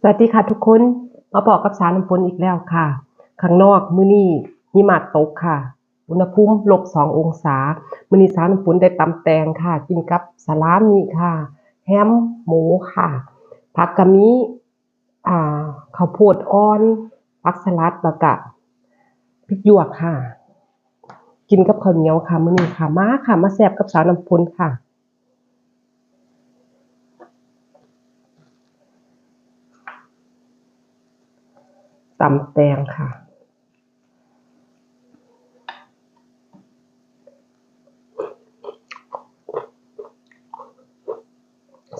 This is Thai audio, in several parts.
สวัสดีค่ะทุกคน มาบอกกับสารน้ำฝนอีกแล้วค่ะ ข้างนอกมื้อนี้หิมะตกค่ะ อุณหภูมิลบสององศา มื้อนี้สารน้ำฝนได้ตำแตงค่ะ กินกับสลามิค่ะ แฮมหมูค่ะ ผักกะมิอ่าข้าวโพดอ่อนผักสลัดแล้วก็พริกหยวกค่ะ กินกับข้าวเหนียวค่ะมื้อนี้ค่ะมาค่ะ มาแซ่บกับสารน้ำฝนค่ะ ตำแตงค่ะ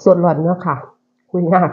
ส่วนหล่อนเนาะค่ะ คุยยาก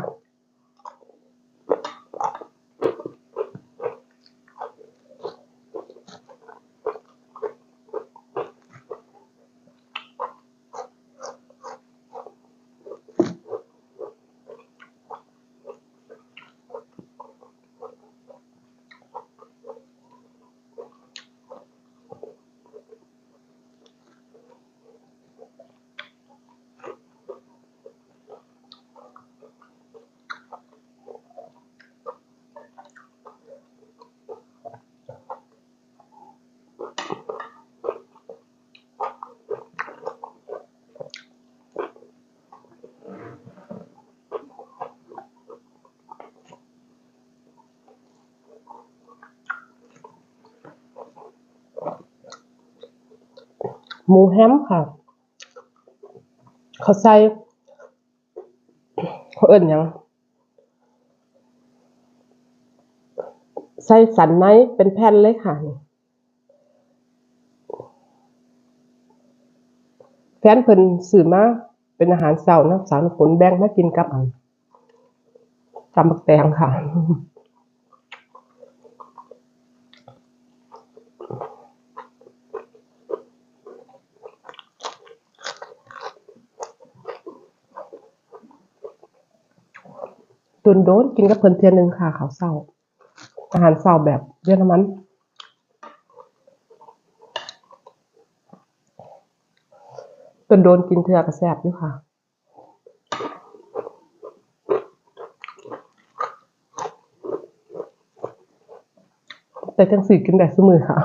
หมูแฮมค่ะ เขาใส่เขาเอิ้นยังใส่สันในเป็นแผ่นเลยค่ะ แฟนเพิ่นซื้อมาเป็นอาหารเช้านะสารผลแบ่งมากินกับอันตำบักแตงค่ะ ตุนโดนกินกับเพิ่นเทื่อหนึ่งค่ะข้าวเช้า อาหารเช้าแบบเยอรมันตุนโดนกินเทือก็แซบอยู่ค่ะแต่จังสีกินแต่ซุมือค่ะ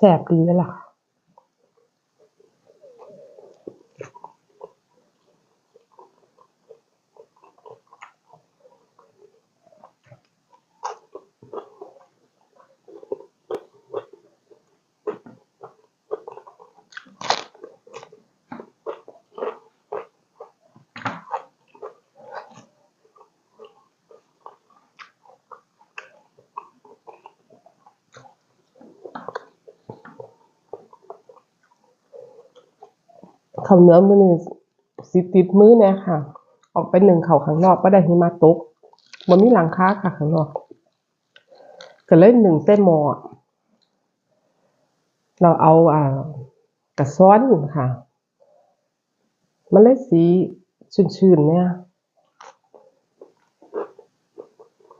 แสบดีเลยล่ะ เขาเนื้อมือหนึ่งสิติดมือเนี่ยค่ะ ออกไปหนึ่งเขาข้างนอกก็ได้หิมะตกมันมีหลังคาค่ะข้างนอกก็เลยหนึ่งเส้นหมอเราเอาอ่ากระซ้อนค่ะมันเลยสีชื้นๆเนี่ย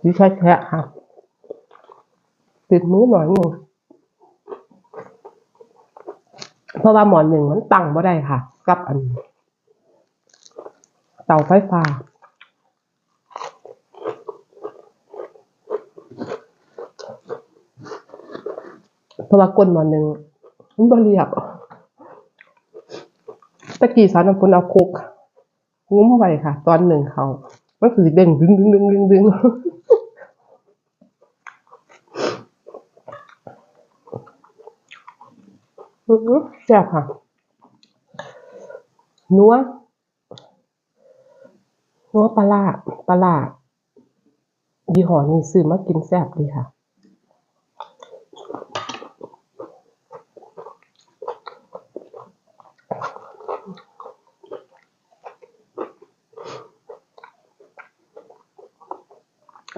สีแฉะๆค่ะติดมือหน่อยหนึ่ง เพราะว่าหมอนหนึ่งมันตั้งบ่ได้ค่ะ กับอัน เตาไฟฟ้าเพราะว่าก้นหมอนหนึ่งมันบ่เรียบตะกี้สาวน้ำฝนเอาโคกงุ้มไว้ค่ะ ตอนหนึ่งเขามันคือสิเด้งดึงดึงดึงดึงดึง อื้อหือ แซ่บค่ะนัวนัวปลาร้าปลาร้ายี่ห้อนี้ซื้อมากินแซ่บดีค่ะ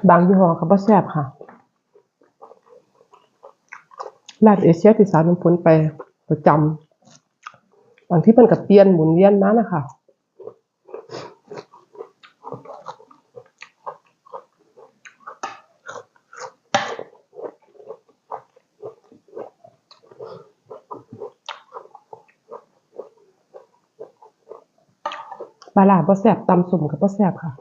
บางยี่ห้อก็บ่แซ่บค่ะร้านเอเชียที่สารน้ำพ้นไป ประจำบางที่เพิ่นก็เปลี่ยนหมุนเวียนมานะคะปลาร้าบ่แซบตำสุ่มก็บ่แซบค่ะ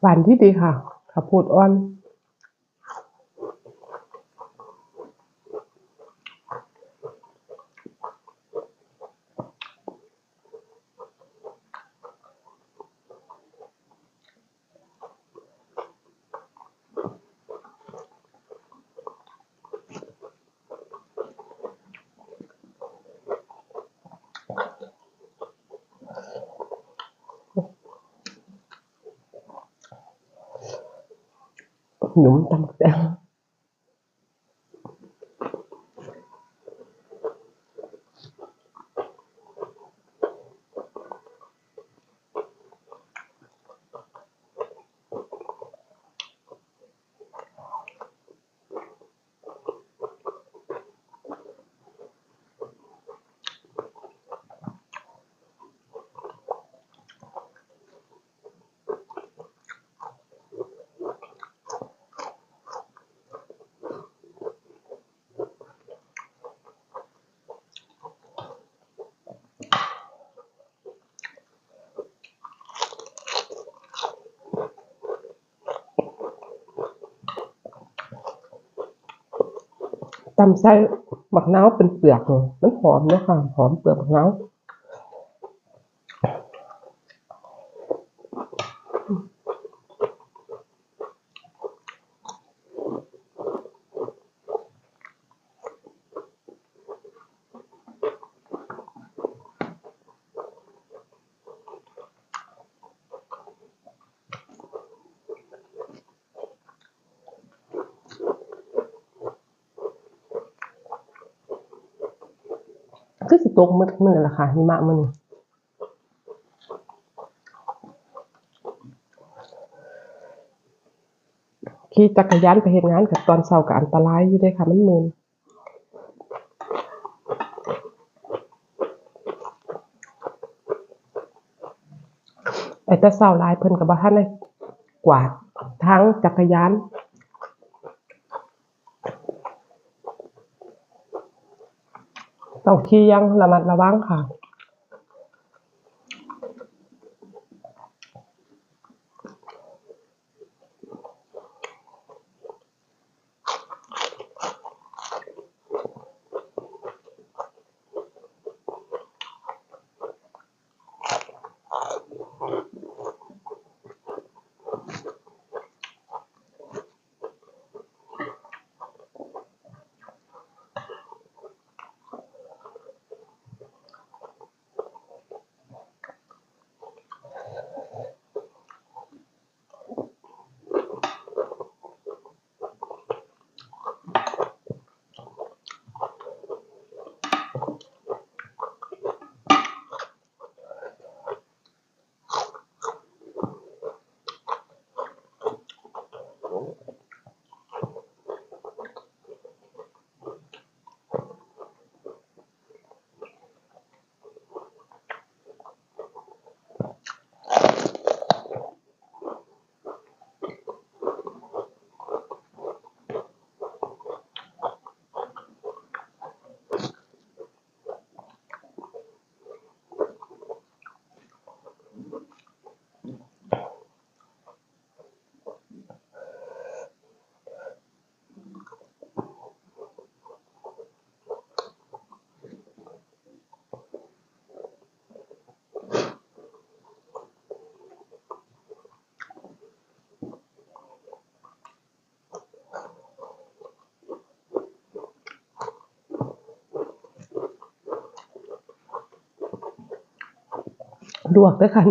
หวานที่ดีค่ะข้าวโพดอ่อน หนุ่ม ตำบักแตงตำไส้บักนาวเป็นเปลือกมันหอมเนาะค่ะหอมเปลือกบักนาว คือสิตกมืดมือละค่ะหิมะมื้อนี้ขี่จักรยานไปเฮ็ดงานกับตอนเช้าก็อันตรายอยู่เด้ค่ะ มันมืนไปแต่เช้าลายเพิ่นก็บ่ทันได้กวาดทางจักรยาน ต้องขี่ยังระมัดระวังค่ะ ลวกด้วยค่ะ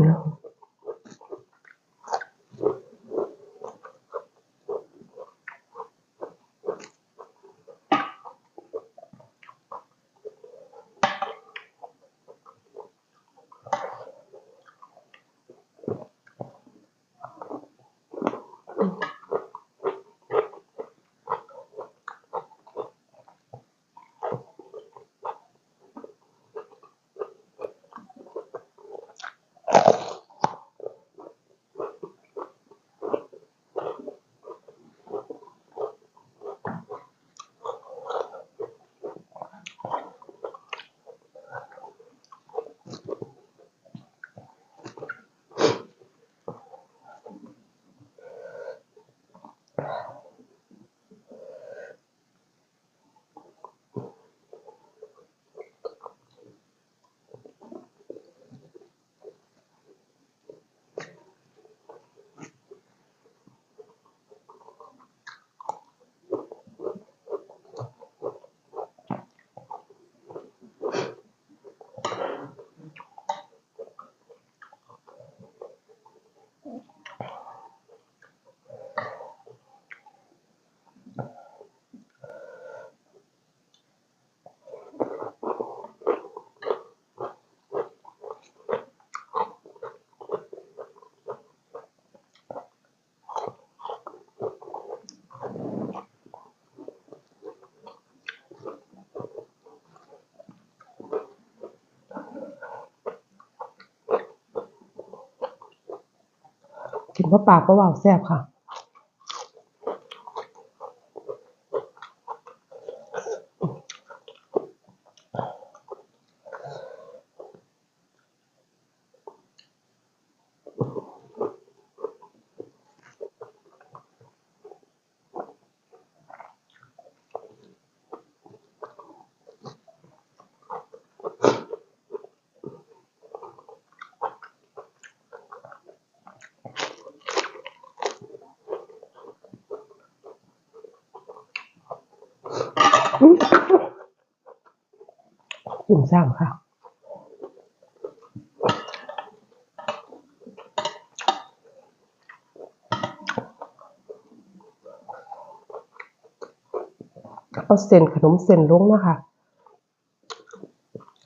เนี่ยกินเพราะปากก็ว่าวแซ่บค่ะ กลุ่มสร้างค่ะเอาเส้นขนมเส้นลงนะคะ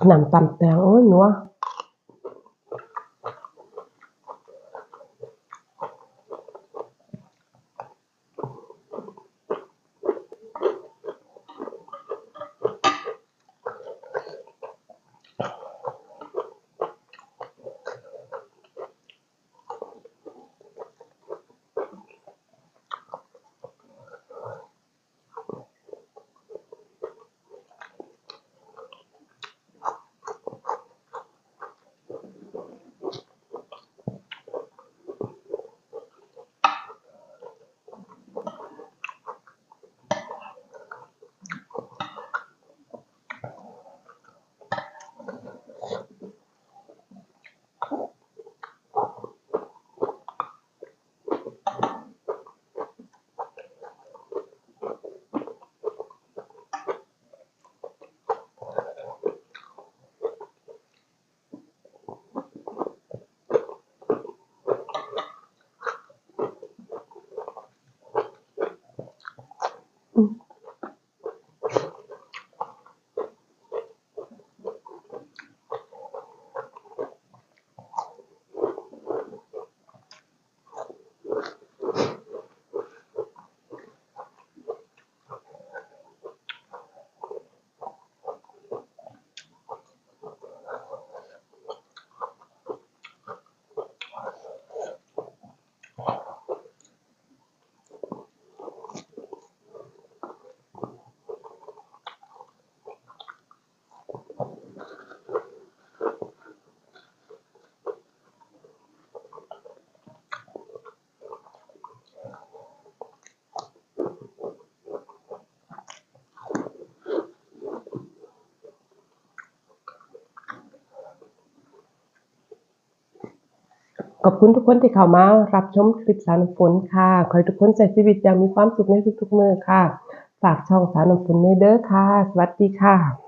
น้ำตำแตงโอ้ยนัว ขอบคุณทุกคนที่เข้ามารับชมคลิปสารน้ำฝนค่ะ ขอให้ทุกคนใช้ชีวิตอย่างมีความสุขในทุกๆมือค่ะ ฝากช่องสารน้ำฝนในเด้อค่ะ สวัสดีค่ะ